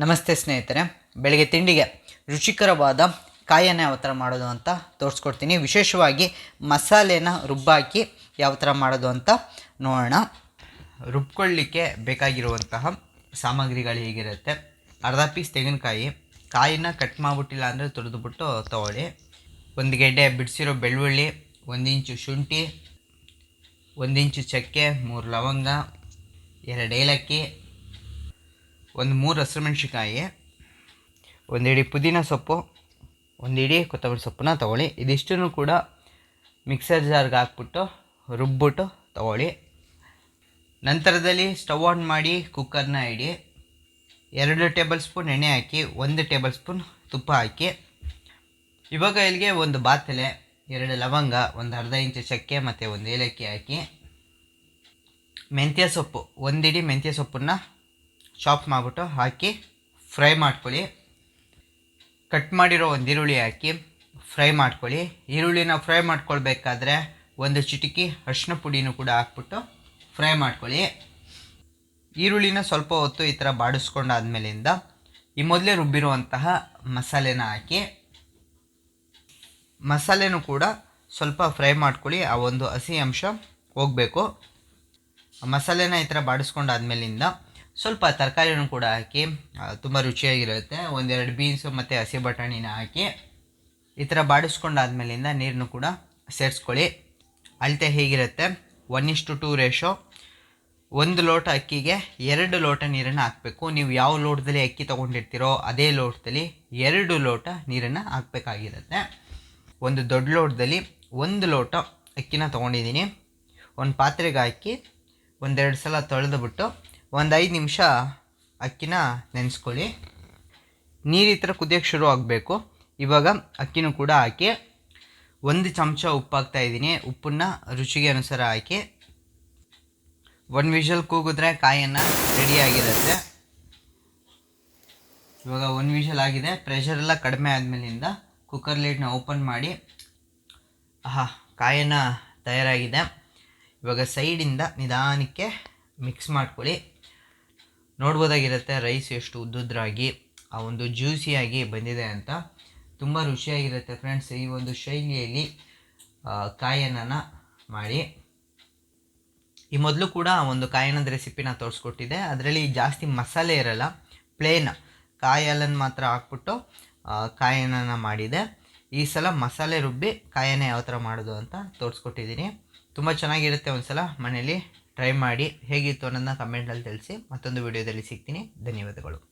ನಮಸ್ತೆ ಸ್ನೇಹಿತರೆ, ಬೆಳಗ್ಗೆ ತಿಂಡಿಗೆ ರುಚಿಕರವಾದ ಕಾಯನ್ನು ಯಾವ ಥರ ಮಾಡೋದು ಅಂತ ತೋರಿಸ್ಕೊಡ್ತೀನಿ. ವಿಶೇಷವಾಗಿ ಮಸಾಲೆನ ರುಬ್ಬಾಕಿ ಯಾವ ಥರ ಮಾಡೋದು ಅಂತ ನೋಡೋಣ. ರುಬ್ಕೊಳ್ಳಿಕ್ಕೆ ಬೇಕಾಗಿರುವಂತಹ ಸಾಮಗ್ರಿಗಳು ಹೇಗಿರುತ್ತೆ? ಅರ್ಧ ಪೀಸ್ ತೆಂಗಿನಕಾಯಿ, ಕಾಯಿನ ಕಟ್ ಮಾಡಿಬಿಟ್ಟಿಲ್ಲ ಅಂದರೆ ತುರಿದುಬಿಟ್ಟು ತೊಗೊಳ್ಳಿ. ಒಂದು ಗೆಡ್ಡೆ ಬಿಡಿಸಿರೋ ಬೆಳ್ಳುಳ್ಳಿ, ಒಂದು ಇಂಚು ಶುಂಠಿ, ಒಂದು ಇಂಚು ಚಕ್ಕೆ, ಮೂರು ಲವಂಗ, ಎರಡು ಏಲಕ್ಕಿ ಒಂದು ಮೂರು ಹಸಿರುಮೆಣ್ಸಿಕಾಯಿ ಒಂದು ಇಡೀ ಪುದೀನ ಸೊಪ್ಪು, ಒಂದು ಇಡೀ ಕೊತ್ತಂಬರಿ ಸೊಪ್ಪನ್ನ ತೊಗೊಳ್ಳಿ. ಇದಿಷ್ಟನ್ನು ಕೂಡ ಮಿಕ್ಸರ್ ಜಾರ್ಗೆ ಹಾಕ್ಬಿಟ್ಟು ರುಬ್ಬಿಟ್ಟು ತೊಗೊಳ್ಳಿ. ನಂತರದಲ್ಲಿ ಸ್ಟವ್ ಆನ್ ಮಾಡಿ ಕುಕ್ಕರ್ನ ಇಡಿ, ಎರಡು ಟೇಬಲ್ ಸ್ಪೂನ್ ಎಣ್ಣೆ ಹಾಕಿ, ಒಂದು ಟೇಬಲ್ ಸ್ಪೂನ್ ತುಪ್ಪ ಹಾಕಿ. ಇವಾಗ ಇಲ್ಲಿಗೆ ಒಂದು ಬಾತಲೆ, ಎರಡು ಲವಂಗ, ಒಂದು ಅರ್ಧ ಇಂಚು ಚಕ್ಕೆ ಮತ್ತು ಒಂದು ಏಲಕ್ಕಿ ಹಾಕಿ. ಮೆಂತ್ಯ ಸೊಪ್ಪು ಒಂದಿಡಿ ಮೆಂತ್ಯ ಸೊಪ್ಪನ್ನು ಚಾಪ್ ಮಾಡಿಬಿಟ್ಟು ಹಾಕಿ ಫ್ರೈ ಮಾಡ್ಕೊಳ್ಳಿ. ಕಟ್ ಮಾಡಿರೋ ಒಂದು ಈರುಳ್ಳಿ ಹಾಕಿ ಫ್ರೈ ಮಾಡ್ಕೊಳ್ಳಿ. ಈರುಳ್ಳಿನ ಫ್ರೈ ಮಾಡ್ಕೊಳ್ಬೇಕಾದ್ರೆ ಒಂದು ಚಿಟಿಕಿ ಅರಿಶಿನ ಪುಡಿನೂ ಕೂಡ ಹಾಕ್ಬಿಟ್ಟು ಫ್ರೈ ಮಾಡ್ಕೊಳ್ಳಿ. ಈರುಳ್ಳಿನ ಸ್ವಲ್ಪ ಹೊತ್ತು ಈ ಥರ ಬಾಡಿಸ್ಕೊಂಡಾದ್ಮೇಲಿಂದ ಈ ಮೊದಲೇ ರುಬ್ಬಿರುವಂತಹ ಮಸಾಲೆನ ಹಾಕಿ ಮಸಾಲೆನೂ ಕೂಡ ಸ್ವಲ್ಪ ಫ್ರೈ ಮಾಡ್ಕೊಳ್ಳಿ. ಆ ಒಂದು ಹಸಿ ಅಂಶ ಹೋಗಬೇಕು. ಮಸಾಲೆನ ಈ ಥರ ಬಾಡಿಸ್ಕೊಂಡಾದ್ಮೇಲಿಂದ ಸ್ವಲ್ಪ ತರಕಾರಿಯನ್ನು ಕೂಡ ಹಾಕಿ ತುಂಬ ರುಚಿಯಾಗಿರುತ್ತೆ. ಒಂದೆರಡು ಬೀನ್ಸು ಮತ್ತು ಹಸಿ ಬಟಾಣಿನ ಹಾಕಿ, ಈ ಥರ ಬಾಡಿಸ್ಕೊಂಡಾದ್ಮೇಲಿಂದ ನೀರನ್ನು ಕೂಡ ಸೇರಿಸ್ಕೊಳ್ಳಿ. ಅಳತೆ ಹೇಗಿರುತ್ತೆ? ಒನ್ ಇಷ್ಟು ಟೂ ರೇಷೋ ಒಂದು ಲೋಟ ಅಕ್ಕಿಗೆ ಎರಡು ಲೋಟ ನೀರನ್ನು ಹಾಕಬೇಕು. ನೀವು ಯಾವ ಲೋಟದಲ್ಲಿ ಅಕ್ಕಿ ತೊಗೊಂಡಿರ್ತೀರೋ ಅದೇ ಲೋಟದಲ್ಲಿ ಎರಡು ಲೋಟ ನೀರನ್ನು ಹಾಕಬೇಕಾಗಿರುತ್ತೆ. ಒಂದು ದೊಡ್ಡ ಲೋಟದಲ್ಲಿ ಒಂದು ಲೋಟ ಅಕ್ಕಿನ ತೊಗೊಂಡಿದ್ದೀನಿ. ಒಂದು ಪಾತ್ರೆಗೆ ಹಾಕಿ ಒಂದೆರಡು ಸಲ ತೊಳೆದುಬಿಟ್ಟು ಒಂದು ಐದು ನಿಮಿಷ ಅಕ್ಕಿನ ನೆನೆಸ್ಕೊಳ್ಳಿ. ನೀರು ಈ ಥರ ಕುದಿಯೋಕ್ಕೆ ಶುರು ಆಗಬೇಕು. ಇವಾಗ ಅಕ್ಕಿನೂ ಕೂಡ ಹಾಕಿ ಒಂದು ಚಮಚ ಉಪ್ಪು ಹಾಕ್ತಾ ಇದ್ದೀನಿ. ಉಪ್ಪನ್ನು ರುಚಿಗೆ ಅನುಸಾರ ಹಾಕಿ. ಒಂದು ವಿಷಲ್ ಕೂಗಿದ್ರೆ ಕಾಯನ್ನು ರೆಡಿಯಾಗಿರುತ್ತೆ ಇವಾಗ ಒಂದು ವಿಷಲ್ ಆಗಿದೆ. ಪ್ರೆಷರ್ ಎಲ್ಲ ಕಡಿಮೆ ಆದಮೇಲಿಂದ ಕುಕ್ಕರ್ ಲೀಡ್ನ ಓಪನ್ ಮಾಡಿ. ಆಹಾ, ಕಾಯನ್ನು ತಯಾರಾಗಿದೆ. ಇವಾಗ ಸೈಡಿಂದ ನಿಧಾನಕ್ಕೆ ಮಿಕ್ಸ್ ಮಾಡ್ಕೊಳ್ಳಿ. ನೋಡ್ಬೋದಾಗಿರುತ್ತೆ ರೈಸ್ ಎಷ್ಟು ಉದ್ದುದ್ರಾಗಿ, ಆ ಒಂದು ಜ್ಯೂಸಿಯಾಗಿ ಬಂದಿದೆ ಅಂತ. ತುಂಬ ರುಚಿಯಾಗಿರುತ್ತೆ ಫ್ರೆಂಡ್ಸ್ ಈ ಒಂದು ಶೈಲಿಯಲ್ಲಿ ಕಾಯನ್ನ ಮಾಡಿ. ಈ ಮೊದಲು ಕೂಡ ಒಂದು ಕಾಯನದ ರೆಸಿಪಿನ ತೋರಿಸ್ಕೊಟ್ಟಿದ್ದೆ. ಅದರಲ್ಲಿ ಜಾಸ್ತಿ ಮಸಾಲೆ ಇರಲ್ಲ, ಪ್ಲೇನ್ ಕಾಯಿ ಹಾಲನ್ನು ಮಾತ್ರ ಹಾಕ್ಬಿಟ್ಟು ಕಾಯನ್ನ ಮಾಡಿದೆ. ಈ ಸಲ ಮಸಾಲೆ ರುಬ್ಬಿ ಕಾಯನ್ನೇ ಯಾವ ಥರ ಮಾಡೋದು ಅಂತ ತೋರಿಸ್ಕೊಟ್ಟಿದ್ದೀನಿ. ತುಂಬ ಚೆನ್ನಾಗಿರುತ್ತೆ ಒಂದು ಸಲ ಮನೇಲಿ ಟ್ರೈ ಮಾಡಿ ಹೇಗಿತ್ತು ಅನ್ನೋದನ್ನ ಕಮೆಂಟಲ್ಲಿ ತಿಳಿಸಿ ಮತ್ತೊಂದು ವಿಡಿಯೋದಲ್ಲಿ ಸಿಗ್ತೀನಿ. ಧನ್ಯವಾದಗಳು.